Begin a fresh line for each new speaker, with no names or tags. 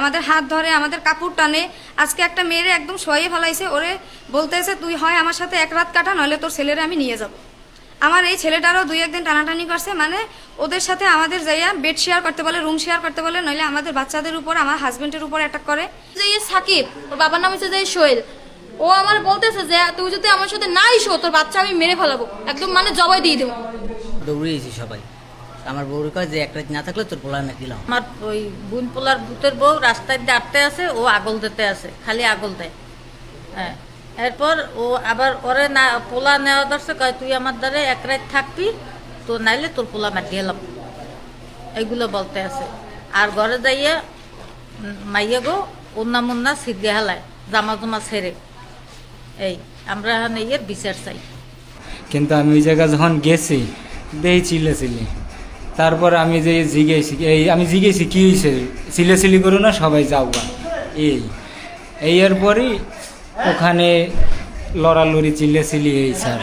আমাদের হাত ধরে, আমাদের কাপড় টানে। আজকে একটা মেয়েরে একদম শোয়াইয়ে ফেলাইছে, ওরে বলতেছে, তুই হয় আমার সাথে এক রাত কাটা, নইলে তোর ছেলেরে আমি নিয়ে যাব। আমার এই ছেলেটারও দুই একদিন টানাটানি করছে মানে ওদের সাথে আমাদের যাইয়া বেড শেয়ার করতে বলে রুম শেয়ার করতে বলে, নইলে আমাদের বাচ্চাদের উপর, আমার হাজবেন্ডের উপর অ্যাটাক করে।
যে ইয়ে সাকিব, ওর বাবার নাম হচ্ছে যে সোহেল। ও আমার বলতেছে যে তুই যদি আমার সাথে নাই শো তোর বাচ্চা আমি মেরে ফেলাবো। একদম মানে জবাই দিয়ে দেবো।
দৌড়িয়েছি সবাই। আমার বউর কয় যে এক রাত না থাকলে তোর পোলা মেরে দিলাম
আমার ওই বোন পোলার ভূতের বউ রাস্তায় দিয়ে আটতে আছে ও আগল দিতে আছে খালি আগল দেয়। হ্যাঁ। এরপর ও আবার ওরে না পোলা নেওয়া ধরছে কয় তুই আমার দ্বারে এক রাত থাকবি তো নাইলে তোর পোলা মাটিয়ে এলাম এইগুলো বলতে আছে। আর ঘরে যাইয়া মাইয়া গো উন্না মুন্না সিদ্ধে হেলায় জামা জমা ছেড়ে। এই, আমরা ইয়ে বিচার চাই।
কিন্তু আমি ওই জায়গা যখন গেছি, দেই চিলে চিলি তারপর আমি যে জিগেছি এই আমি জিগেছি কি হয়েছে চিলে চিলি করো না, সবাই যাও গা। এই এই এরপরই ওখানে লড়ালড়ি চিলে চিলি এই স্যার